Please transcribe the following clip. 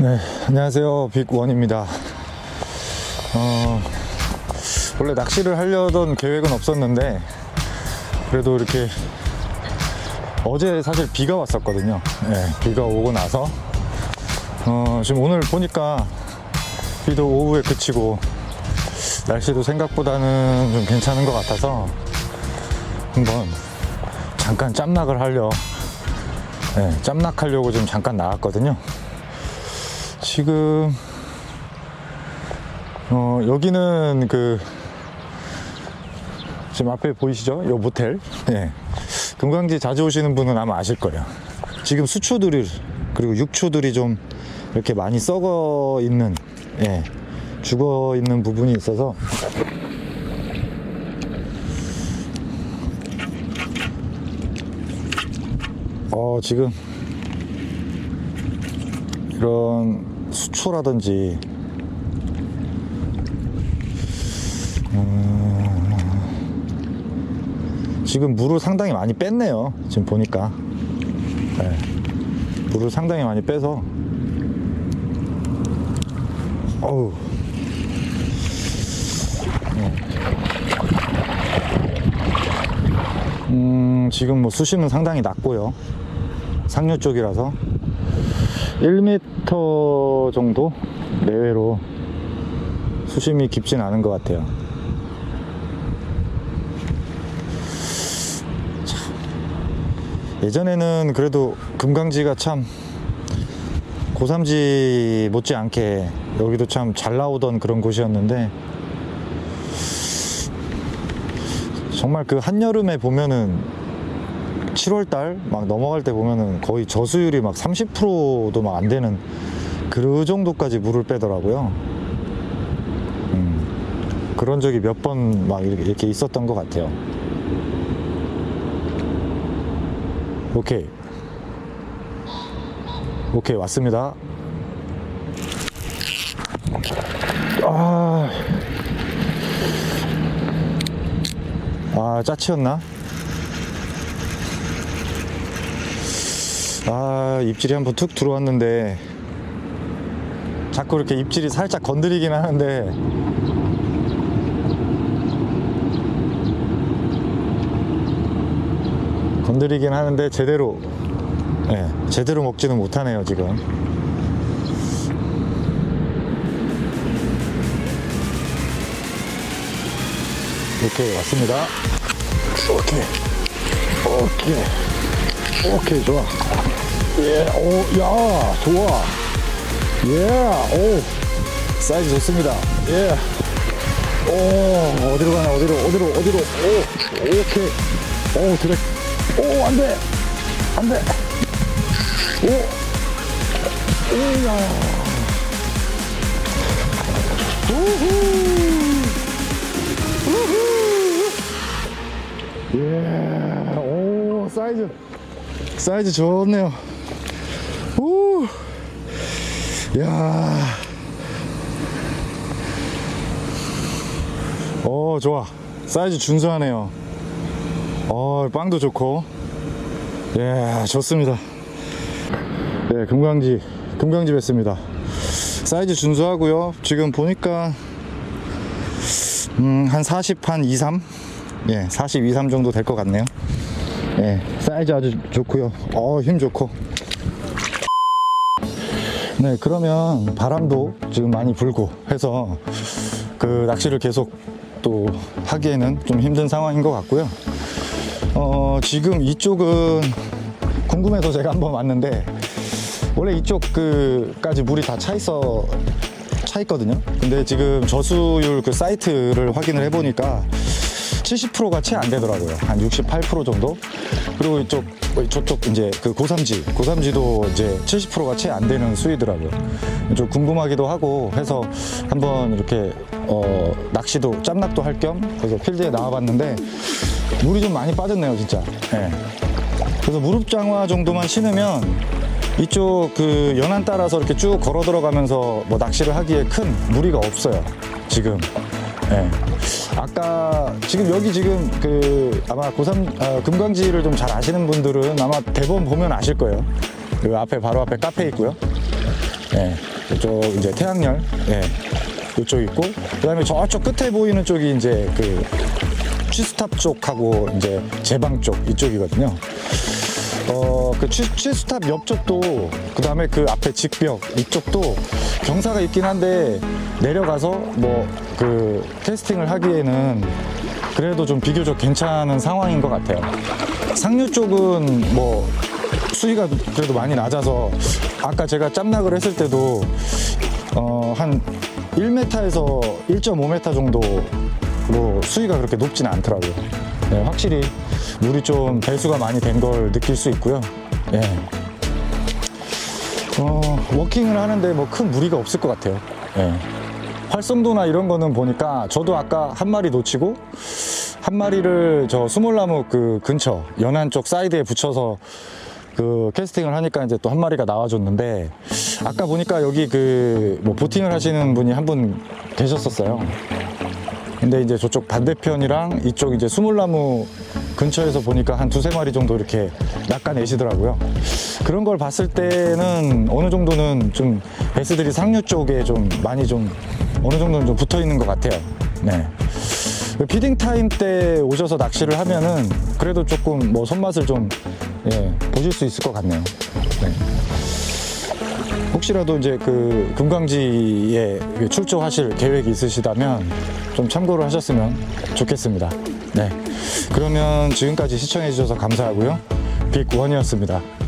네, 안녕하세요. 빅원입니다. 어, 원래 낚시를 하려던 계획은 없었는데, 그래도 이렇게 어제 사실 비가 왔었거든요. 네, 비가 오고 나서, 어, 지금 오늘 보니까 비도 오후에 그치고, 날씨도 생각보다는 좀 괜찮은 것 같아서, 한번 잠깐 짬낙을 하려, 네, 짬낙하려고 좀 잠깐 나왔거든요. 지금 어 여기는 그 지금 앞에 보이시죠? 요 모텔. 예. 금강지 자주 오시는 분은 아마 아실 거예요. 지금 수초들이 그리고 육초들이 좀 이렇게 많이 썩어 있는 예. 죽어 있는 부분이 있어서 어 지금 이런 수초라든지 음, 지금 물을 상당히 많이 뺐네요. 지금 보니까 네. 물을 상당히 많이 빼서 어우 네. 음, 지금 뭐 수심은 상당히 낮고요. 상류 쪽이라서 1m 정도 내외로 수심이 깊진 않은 것 같아요. 참, 예전에는 그래도 금강지가 참 고삼지 못지않게 여기도 참 잘 나오던 그런 곳이었는데 정말 그 한여름에 보면은 7월달 막 넘어갈 때 보면은 거의 저수율이 막 30%도 막 안 되는 그 정도까지 물을 빼더라고요. 음, 그런 적이 몇 번 막 이렇게, 있었던 것 같아요. 오케이. 오케이, 왔습니다. 아, 아 짜치였나? 아 입질이 한번 툭 들어왔는데 자꾸 이렇게 입질이 살짝 건드리긴 하는데. 건드리긴 하는데 제대로 예, 제대로 먹지는 못하네요 지금. 오케이 왔습니다. 오케이. 오케이. 오케이 좋아 예 오 야 좋아. 예 오 사이즈 좋습니다. 예 오 어디로 가나 어디로 어디로 어디로. 오 오케이. 오 드랙. 오 안 돼. 안 돼. 오. 오 야. 우후. 우후. 예, 오, 사이즈, 사이즈 좋네요. 오, 야, 오, 좋아. 사이즈 준수하네요. 어, 빵도 좋고, 예, 좋습니다. 네, 금강지, 금강지 뵀습니다. 사이즈 준수하고요. 지금 보니까, 음, 한 40, 한 2, 3? 예, 42, 3 정도 될 것 같네요. 예, 사이즈 아주 좋고요. 어, 힘 좋고. 네, 그러면 바람도 지금 많이 불고 해서 그 낚시를 계속 또 하기에는 좀 힘든 상황인 것 같고요. 어, 지금 이쪽은 궁금해서 제가 한번 왔는데 원래 이쪽 그까지 물이 다 차 있어 차 있거든요. 근데 지금 저수율 그 사이트를 확인을 해보니까 70%가 채 안 되더라고요. 한 68% 정도. 그리고 이쪽 저쪽 이제 그 고삼지 고삼지도 이제 70%가 채 안 되는 수위더라고요. 좀 궁금하기도 하고 해서 한번 이렇게 어 낚시도 짬낚도 할 겸 그래서 필드에 나와봤는데 물이 좀 많이 빠졌네요, 진짜. 예. 그래서 무릎 장화 정도만 신으면 이쪽 그 연안 따라서 이렇게 쭉 걸어 들어가면서 뭐 낚시를 하기에 큰 무리가 없어요. 지금. 예. 아까 지금 여기 지금 그 아마 고삼 아, 금강지를 좀 잘 아시는 분들은 아마 대본 보면 아실 거예요. 그 앞에 바로 앞에 카페 있고요. 예, 이쪽 이제 태양열, 예, 이쪽 있고, 그 다음에 저쪽 끝에 보이는 쪽이 이제 그 취스탑 쪽하고 이제 제방 쪽 이쪽이거든요. 어, 그 취, 취스탑 옆쪽도, 그 다음에 그 앞에 직벽 이쪽도 경사가 있긴 한데 내려가서 뭐그 테스팅을 하기에는 그래도 좀 비교적 괜찮은 상황인 것 같아요. 상류 쪽은 뭐 수위가 그래도 많이 낮아서 아까 제가 짬낙을 했을 때도 어, 한 1m에서 1.5m 정도로 수위가 그렇게 높지는 않더라고요. 네, 확실히 물이 좀 배수가 많이 된 걸 느낄 수 있고요. 예. 어, 워킹을 하는데 뭐 큰 무리가 없을 것 같아요. 예. 활성도나 이런 거는 보니까 저도 아까 한 마리 놓치고 한 마리를 저 수몰나무 그 근처 연안 쪽 사이드에 붙여서 그 캐스팅을 하니까 이제 또 한 마리가 나와줬는데 아까 보니까 여기 그 뭐 보팅을 하시는 분이 한 분 계셨었어요. 근데 이제 저쪽 반대편이랑 이쪽 이제 수몰나무 근처에서 보니까 한 두세 마리 정도 이렇게 낚아내시더라고요. 그런 걸 봤을 때는 어느 정도는 좀 베스들이 상류 쪽에 좀 많이 좀 어느 정도는 좀 붙어 있는 것 같아요. 네. 피딩 타임 때 오셔서 낚시를 하면은 그래도 조금 뭐 손맛을 좀 예, 보실 수 있을 것 같네요. 네. 혹시라도 이제 그 금강지에 출조하실 계획이 있으시다면 좀 참고를 하셨으면 좋겠습니다. 네. 그러면 지금까지 시청해 주셔서 감사하고요. 빅원이었습니다.